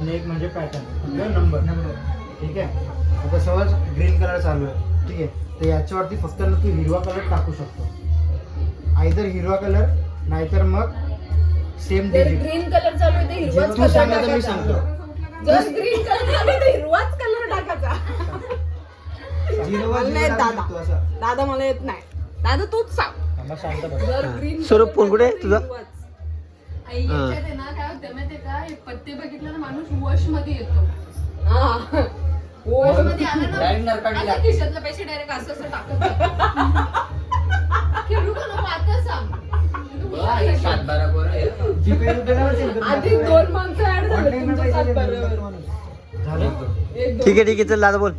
आणि एक म्हणजे पॅटर्न नंबर नंबर ठीक आहे? आता समज ग्रीन कलर चालू आहे. ठीक आहे? तर याच्यावरती फक्त ना तू हिरवा कलर टाकू शकतो. आयदर हिरवा कलर नाहीतर मग सेम डिजिट ग्रीन कलर चालू आहे तर हिरवाच तू कलर सांगा तर मी टाकायचा सांगतो. जर ग्रीन कलर चालू आहे तर हिरवाच कलर टाकायचा. मला नाही येत दादा. दादा मला येत नाही. दादा तूच सांग. आम्हा शांत बस. जर ग्रीन स्वरूप फोन कुठे आहे तुझा? याच्यात आहे ना काय होतं माहितीये का? हे पत्ते बघितलं ना माणूस वशमध्ये येतो. वशमध्ये आला ना असं खिशातले पैसे डायरेक्ट असं असं टाकत जातो. खेळू का नको? आता सांग. आधी दोन माणसं ऍड झाले तुमच्या सात बरोबर. झालं? एक दोन. ठीक आहे ठीक आहे चल दादा बोल.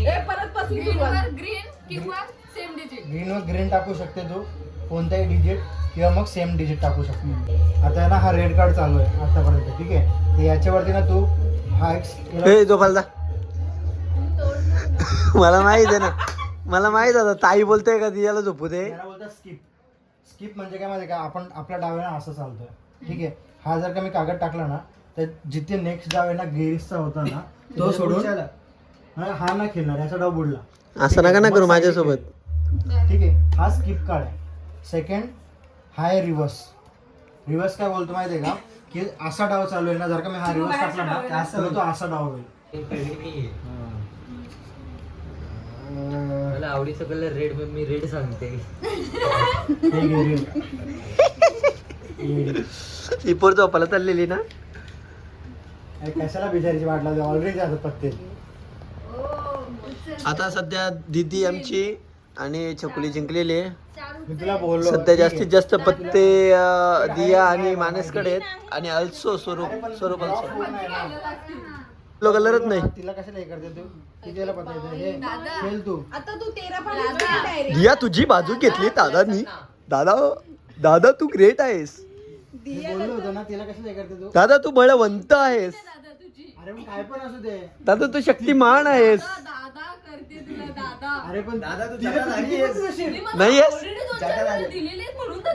ए, परत पासून ग्रीन. वर. ग्रीन किंवा सेम डिजिट ग्रीनवर ग्रीन टाकू शकते तू. कोणताही डिजिट किंवा मग सेम डिजिट टाकू शकते आता आहे ना हा रेड कार्ड चालू आहे आतापर्यंत ठीक आहे? तर याच्यावरती ना तू हा एक हे गोपालदा मला माहीत आहे ना. मला माहीत आता. ताई बोलते का? तिला झोपू दे. याला बोलतात स्किप स्किप म्हणजे काय माहिती का? आपण आपल्या डाव्यानं असं चालतोय. ठीक आहे? हा जर का मी कागद टाकला ना तर जिथे नेक्स्ट डाव आहे ना गिरीसचा होता ना तो सोडून हा हा ना खेळणार याचा डाव बुडला. असं नका ना करू माझ्यासोबत. ठीक आहे? हा स्किप कार्ड आहे. सेकंड हा आहे रिव्हर्स रिव्हर्स काय बोलतो माहिती आहे का? की असा डाव चालू आहे ना जर का मी हा रिव्हर्स टाकला ना तर तो असा डाव होईल. मला आवडीचा कलर रेड मी रेड सांगते. हे घे रे. हे. ही पोर झोपायला चाललेली ना? अरे कशाला बिचारीची वाट लावते? ऑलरेडी जातात पत्ते. आता सध्या दीदी आमची आणि छकुली जिंकलेली सध्या. जास्तीत जास्त पत्ते दिया आणि मानसकडे आहेत आणि अल्सो स्वरूप स्वरूप अल्सो. कलरच नाही. तिला दिया तुझी बाजू घेतली दादानी दादा दादा तू ग्रेट आहेस. मी बोललो होतो ना तिला कशाला हे करते तू? दादा तू बळवंत आहेस. दादा तुझी अरे मग काय पण असू दे. दादा तू शक्तिमान आहेस दादा करते तुला दादा अरे पण दादा तू दिलेले आहेत म्हणून तर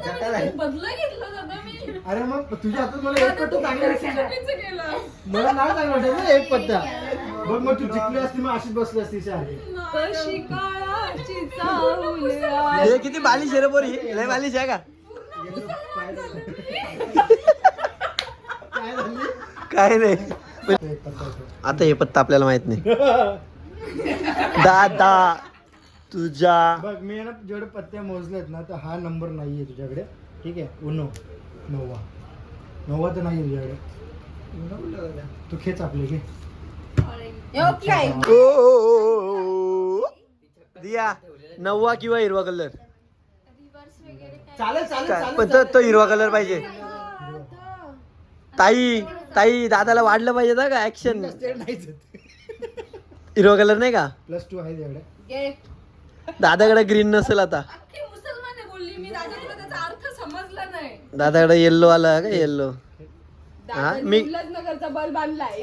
बदला घेतला दादा मी. अरे मग तुझ्या हातात मला एक पत्ता चांगला वाटेल ना. चुकीचं केलं मला नाही चांगला वाटेल ना एक पत्ता. बघ मग तू जिंकली असती मग अशीच बसली असती सारखी. कशी काळाची चाहुल हे किती बालिश आहे रे पोरी. लय बालिश आहे का? काय झाली? काय नाही. तो एक पत्ता होतो. आता हे पत्ता आपल्याला माहीत नाही. दादा. तुझा बघ मी ना जेवढे पत्ते मोजलेत ना तर हा नंबर नाहीये तुझ्याकडे. ठीक आहे? उनो. नववा. नववा तर नाहीये तुझ्याकडे. तू खेच आपले घे. ओके ओ, ओ, ओ, ओ. दिया. नववा किंवा हिरवा कलर? चालेल चालेल चालेल पण तो तो हिरवा कलर पाहिजे. ताई ताई दादाला वाढलं पाहिजे ना का? ऍक्शन नाहीच हिरवा कलर नाही का? प्लस टू आहे तुझ्याकडे. दादाकडे ग्रीन नसेल आता. अख्खी मुसलमान आहे बोलली मी दादा तुला त्याचा अर्थ समजला नाही. दादाकडे येल्लो आला का येल्लो हा मी बल्ब आणलाय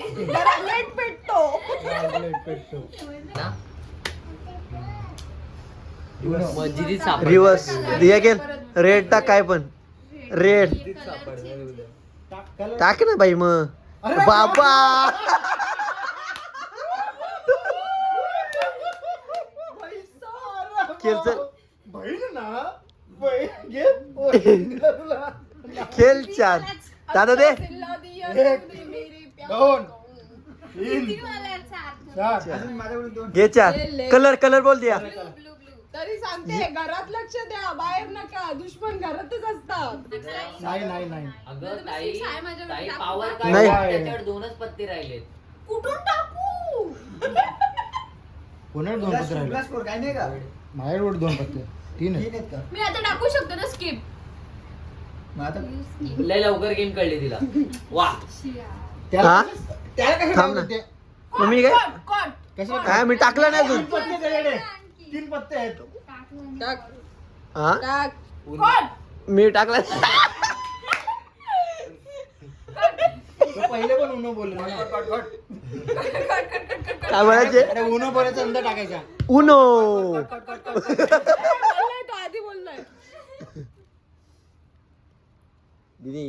रिवर्स गेल. रेड टाक काय पण. रेड टाक ना बाई मग. बाबा! बहीण ना बहीण घे खेळ चार दादा दे. एक दोन तीन. चार. घे चार. कलर कलर बोल दिया. तरी सांगते घरात लक्ष द्या. बाहेर नका. दुश्मन घरातच असतात. नाही नाही नाही. अगं ताई आहे माझ्याकडे. ताई टाकू पावर का? काय नाही. त्याच्यावर दोनच पत्ते राहिलेत. कुठून टाकू? कोणाला दोन पत्ते राहिले? माझ्याकडे दोन पत्ते. तीन आहेत. मी आता टाकू शकतो ना स्किप लय लवकर गेम कळली तिला. वा. त्याला हा? त्याला कशाला थांब ना. टाकू ते? मग मी काय मी टाकला नाही तीन पत्ते त्याच्याकडे. तीन पत्ते आहेत. टाक. हा? टाक. कॉट मी टाकला तो पहिले पण उनो बोलले. ना काय म्हणायचे? अरे उनो बोलायचा नंतर टाकायचा. उनो बोललाय तो आधी बोललाय दीदी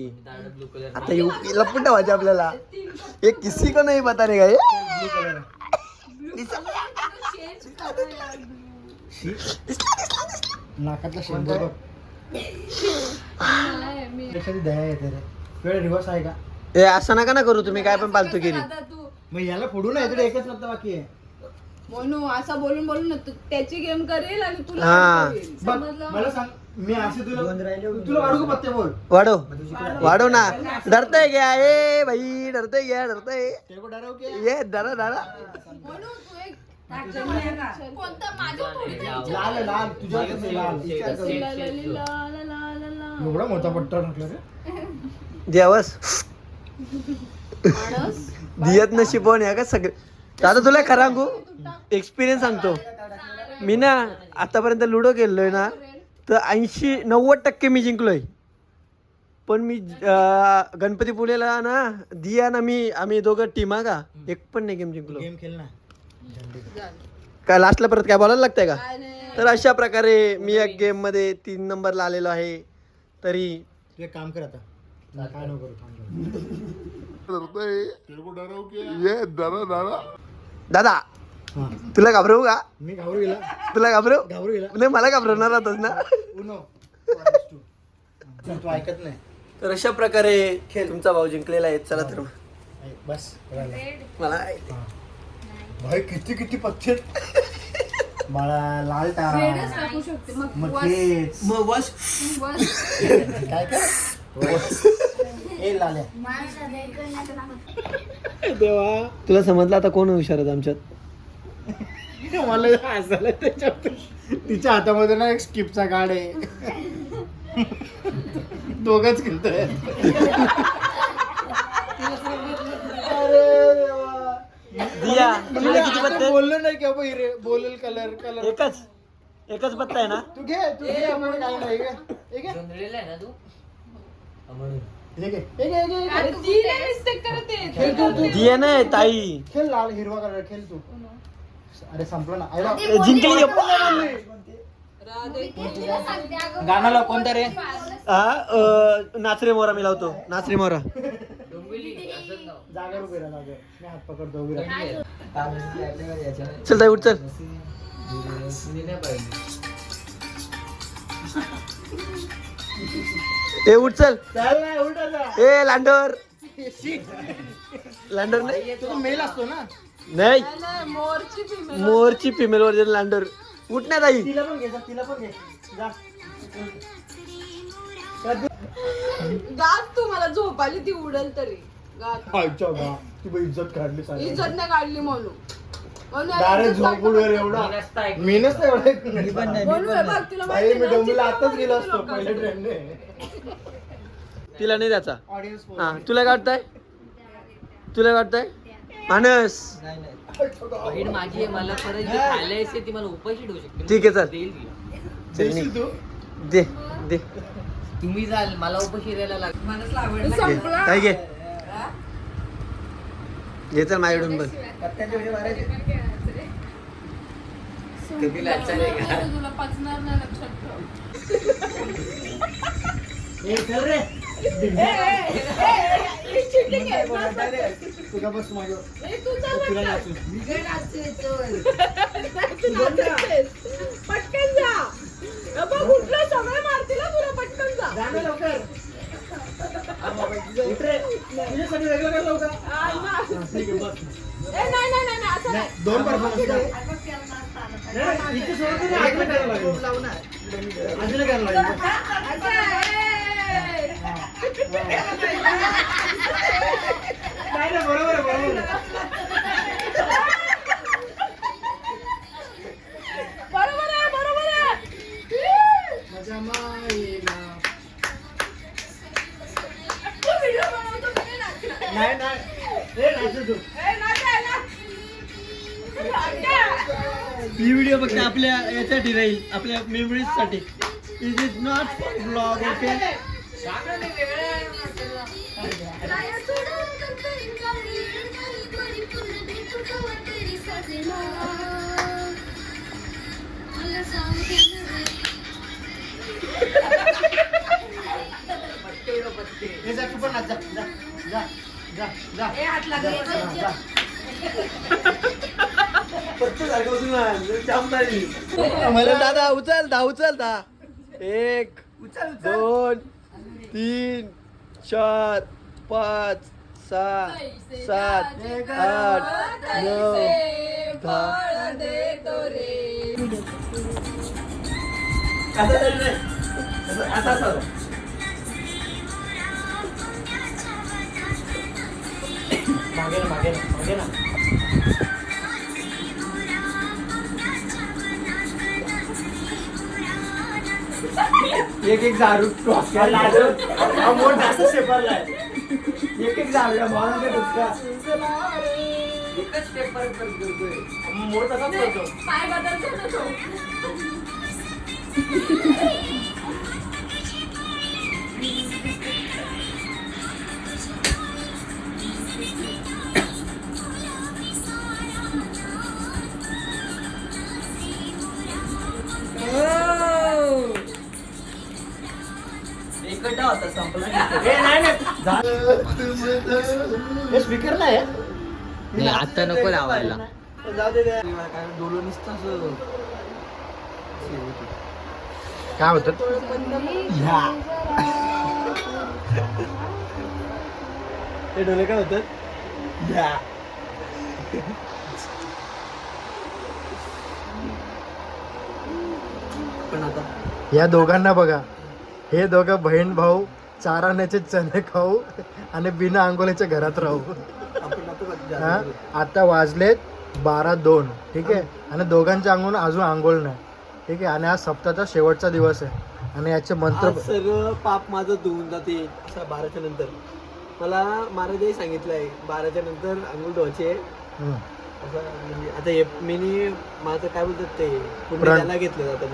आता येऊ लपून ठेवायचे आपल्याला. एक किसी को नाही पता नाही काय नाकातला शेंबूर बघ त्याच्यात दया येते रे. रिवर्स आहे का? ए असं नका ना करू तुम्ही काय पण पालतू केली. मग याला फोडू ना याच्याकडे एकच फक्त बाकी आहे. म्हणू असं बोलून बोलून ना तू त्याची गेम करेल आणि तुला हा. करेल. बघ समजलं? मला सांग मी असे तुला तुला वाढू का पत्ते बोल? वाढव. वाढव. ना. डरतय क्या ए भाई डरतय क्या डरतय तेरे को डराव क्या ये डरा डरा म्हणू तू एक कोणतं? माझ्या थोडी लाल आहे, लाल. तुझ्या हातात आहे, लाल. ला ला ली ला ला ला ला ला. एवढा मोठा पट्टा म्हटलं रे. माणूस दियत न शिपवून या का सगळे? दादा तुला खरं सांगू एक्सपिरियन्स सांगतो. मी ना आतापर्यंत लुडो खेळलोय ना तर ऐंशी नव्वद टक्के मी जिंकलोय. पण मी अं, गणपती पुलेला ना दिया ना मी आम्ही दोघं टीमा का एक पण नाही गेम जिंकलो. गेम खेळ ना. काय लास्टला परत काय बोलायला लागतंय का. तर अशा प्रकारे मी एक गेममध्ये तीन नंबरला आलेलो आहे. तरी काम कर आता. काय नको करू थांब जरा. दादा हा तुला घाबरवू का? मी घाबरू गेला तुला घाबरवू? घाबरू गेला नाही मला घाबरवणार होतास ना. तू ऐकत नाही. तर अशा प्रकारे खेळ. तुमचा भाऊ जिंकलेला आहे. चला तर बस. मला भाई किती किती पत्ते बाळा लाल तारा. मग तेच. मग. काय काय ए लाल्या. देवा. तुला समजलं आता कोण हुशार आहेत आमच्यात? मला हसायला त्याच्यात? तिच्या हातामध्ये ना एक स्किपचा कार्ड आहे. दोघच खेळतोय. दिया तुला किती पत्ते? बोललो नाही की बाबा हिरे बोलेल कलर कलर एकच. एकच पत्ता आहे ना? तू घे तू घे काही नाही घे. हे घे. जोंधळेला आहे ना तू? हा, म्हणून हे घे. हे घे, हे घे, हे घे. करत दिया नाही ताई. खेळ लाल हिरवा कलर खेळ तू. अरे संपलं ना. आयला जिंकली राधे. गाणं लाव कोणतं रे? हा अं, नाचरे मोरा मी लावतो. नाचरे मोरा. डोंबिवली असं नाव जागेवर उभी राहा जागेवर. मी हात पकडतो उभी राहा. चल ताई उठ चल. नाही ए उठ चल. चाल ना उलटा जा. ए लांडोर. लांडोर नाही. तू मेल असतो ना. नाही. नाही, नाही, मोरची female. मोरची फिमेल वर्जन लांडोर. उठ ना ताई. तिला पण घे जा तिला पण घे. जा. गात तू मला झोप आली ती उडेल तरी. गात. आईच्या बा ती बाई इज्जत काढली इज्जत नाही काढली म्हणून. म्हणून याला डायरेक्ट इज्जत झोपून दाखवत एवढा. मी म्हणून हे बघ, तुला बाई माहिती मी आहे ना, डोंबीला चित्रा आताच गेलो असतो लोकांना. पहिल्या ट्रेनने तिला नाही ऑडियन्स हा तुला काय वाटतंय? तुला काय वाटतंय? मानस. बहीण माझी आहे मला परत जी खायला ती मला उपाशी ठेवू शकते. ठीक आहे, चल. देईल तिला. दे दे. तुम्ही जाल मला उपाशी राहायला लाग संपला. काय घे? घे चल माझ्याकडून पण कधी लाचार आहे का? तुला पचणार नाही लक्षात ठेव. ए चल रे. तुझा बस तुझा तुला. नाचू. पटकन जा बघ उठलं सगळे मारतील हं तुला पटकन जा जा ना लवकर. तुझ्यासाठी वेगळं काय लावू का? आ, ना. हा, ठीक आहे, बस. नाही नाही नाही नाही, असं नाही दोन परफॉर्मन्स अजून करायला लागेल. नाही बरोबर बरोबर आहे आहे माझ्या माईला. नाही? नाही ए, नाचू तू. ही व्हिडिओ फक्त आपल्या यासाठी राहील आपल्या मेमरीजसाठी is is not for blog okay मला दादा उचल दा उचल दा. एक दोन तीन चार पाच सहा सात आठ नऊ दहा मागे ना मागे ना मागे ना एक एक दारू क्रॉस मोठ जास्त शेपरलाय. एक एक करतोय मोठ तसाच करतो. पाय बदलतो ना तो. एकटा होता संपला हे नाही हे? आहे? आता नको लावायला. जाऊ दे काय डोलो नुसतं असं. काय होतं? ते डोले काय होतात? या. पण आता. या दोघांना बघा. हे दोघं बहीण भाऊ चाराण्याचे चणे खाऊ आणि बिना आंघोळीच्या घरात राहू. हा? आता वाजलेत बारा दोन ठीक आहे? आणि दोघांच्या अंगून अजून आंघोळ नाही ठीक आहे? आणि आज सप्ताहाचा शेवटचा दिवस आहे. आणि याचे मंत्र सगळं पाप माझं धुवून जाते. बाराच्या नंतर. मला महाराजांनी सांगितलं आहे बाराच्या नंतर अंघोळ धुवायचे. म्हणजे आता हे मी माझं काय बोलतात ते? पुण्य प्रण- त्याला घेतलं जातं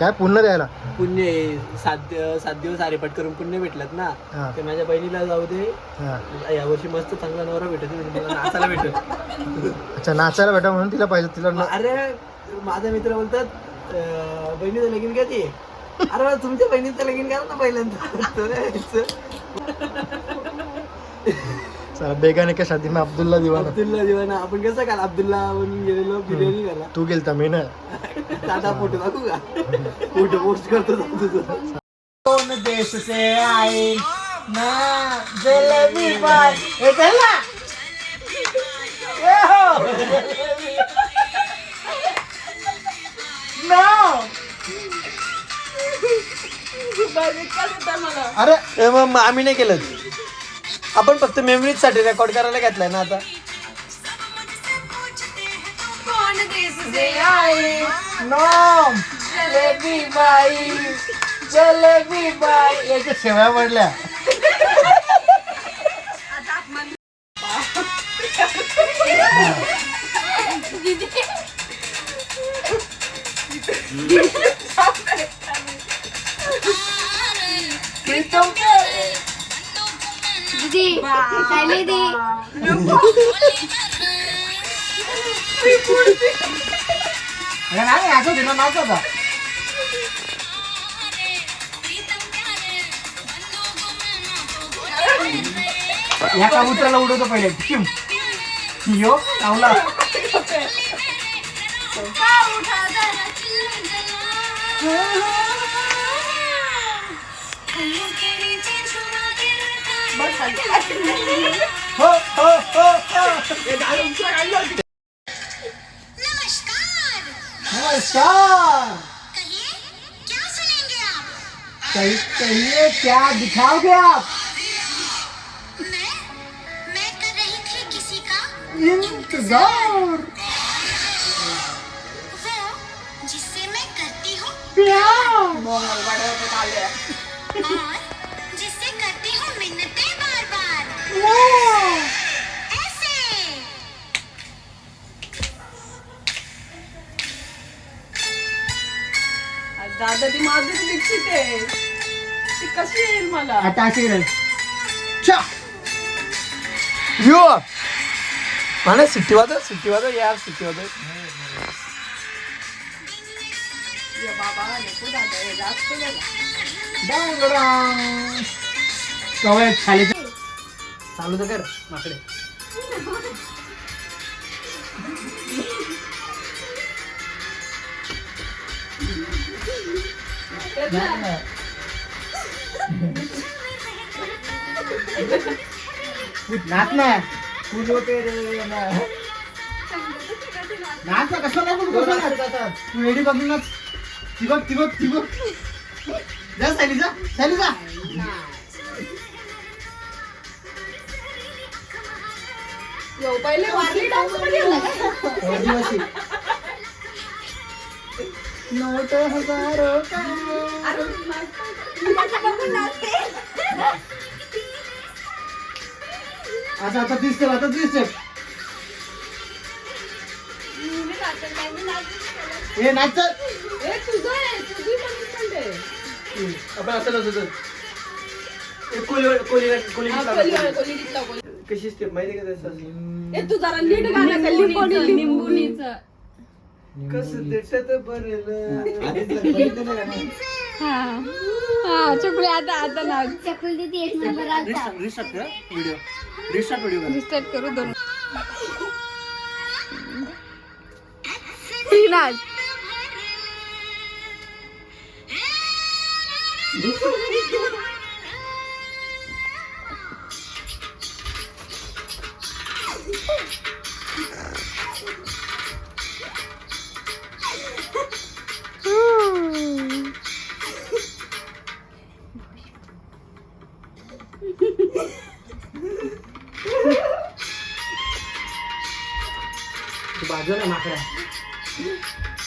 काय पुन्हा द्यायला? पुण्य आहे. सात सात दिवस आरेपट करून पुण्य भेटलात ना. हा. ते माझ्या बहिणीला जाऊ दे. हा. या वर्षी मस्त चांगला नवरा भेटत म्हणजे मला नाचायला भेटत. अच्छा नाचायला भेटा म्हणून तिला पाहिजे तिला न- अरे माझा मित्र बोलतात अं, बहिणीचं लगीन कधी आहे? अरे बा, तुमच्या बहिणीचं लगीन करा ना पहिल्यांदा. तर यायचं. चला बेगाने का शादी में अब्दुल्ला दिवाना. अब्दुल्ला दिवाना. आपण कसं काल अब्दुल्ला म्हणून गेलेलो बिर्याणी तू गेलता मी ना? दादा फोटो दाखवू का? फोटो पोस्ट करतो तुझं. कौन देश से आए ना जलेबी बाय ए चल ना? ए हो. अरे मग मग आम्ही नाही केलं. आपण फक्त मेमरीजसाठी रेकॉर्ड करायला घेतलाय ना आता. कोण देश से नो जलेबी बाई. जलेबी बाई. याच्या शेवया पडल्या दीदी सायली दी अरे नाही असं तिला नाच होता या कबुतराला उडवतो पहिले शिम यो चावला हो हो हो हो नमस्कार नमस्कार। कहिए क्या सुनेंगे आप कही कहिए क्या दिखाओगे आप? मैं मैं कर रही थी किसी का इंतजार। वो जिससे मैं करती हूँ प्यार। और जिससे करती हूँ मिन्नतें बार बार दादा ती माधुरी दीक्षित आहे. ती कशी येईल मला? आता अशी राहील चा यो! मला सिट्टी वाजव सिट्टी वाजव यार सिट्टी वाजव. ये बाबा नको दादा हे जास्त झालं. चालू तर कर माकडे. नाच ना. पे रे नाच ना कसं नाही कसं नाच? तू रेडी बघ नाच. ती बघ ती बघ ती बघ. जा सायली जा सायली जा पहिले वारली डान्समध्ये? आदिवासी नोट हजारो. आता आता तीस स्टेप आता तीस स्टेप मी नाचते, नाही, मी नाचते. हे नाच चल. आपण असं नसतो कोली कोली कोली कोली वाला, कोली टिकला, कोली. कशी स्टेप माहिती का त्याचं ए, तू जरा नीट गाणं कर, लिंबोनी. कसं देशात बरेल हा. हा चुकले आता आता नाच चकुल दीदी एक नंबर आलता रिस्टार्ट कर व्हिडिओ. रिस्टार्ट व्हिडिओ रिस्टार्ट करू दोन. ती नाच बाजू ना माकडा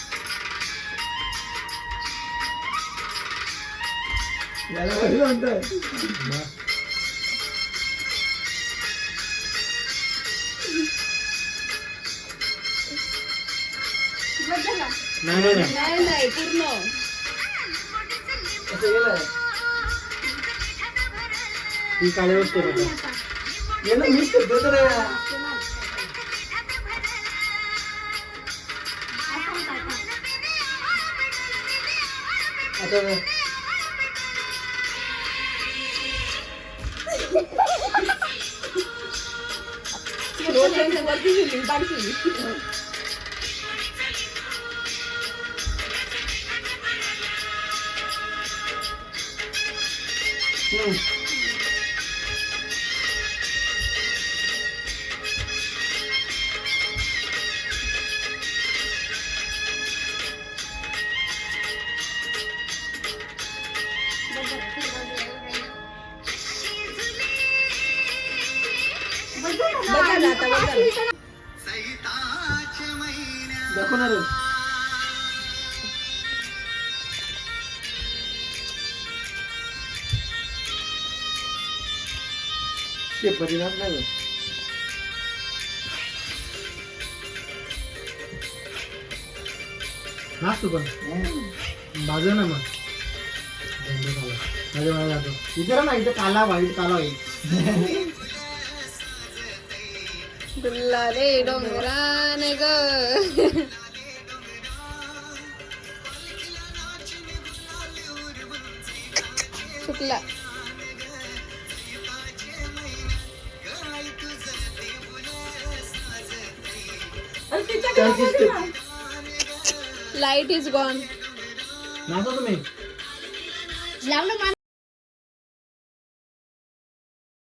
याला पहिलं म्हणतात नाही नाही नाही नाही नाही पूर्ण असं गेलं ती काळी वस्तू आहे. गेलं मिस करतो तर आता रोज यांच्या वरती गेली पाडशी बघा परिणाम नाही नाच तू पण. बाजू ना मग. माझ्या मला जातो इथे ना इथे काला व्हाईट काला होईल रे डोंगरान ग चुकला लाइट इज गॉन तुम्ही. लावलं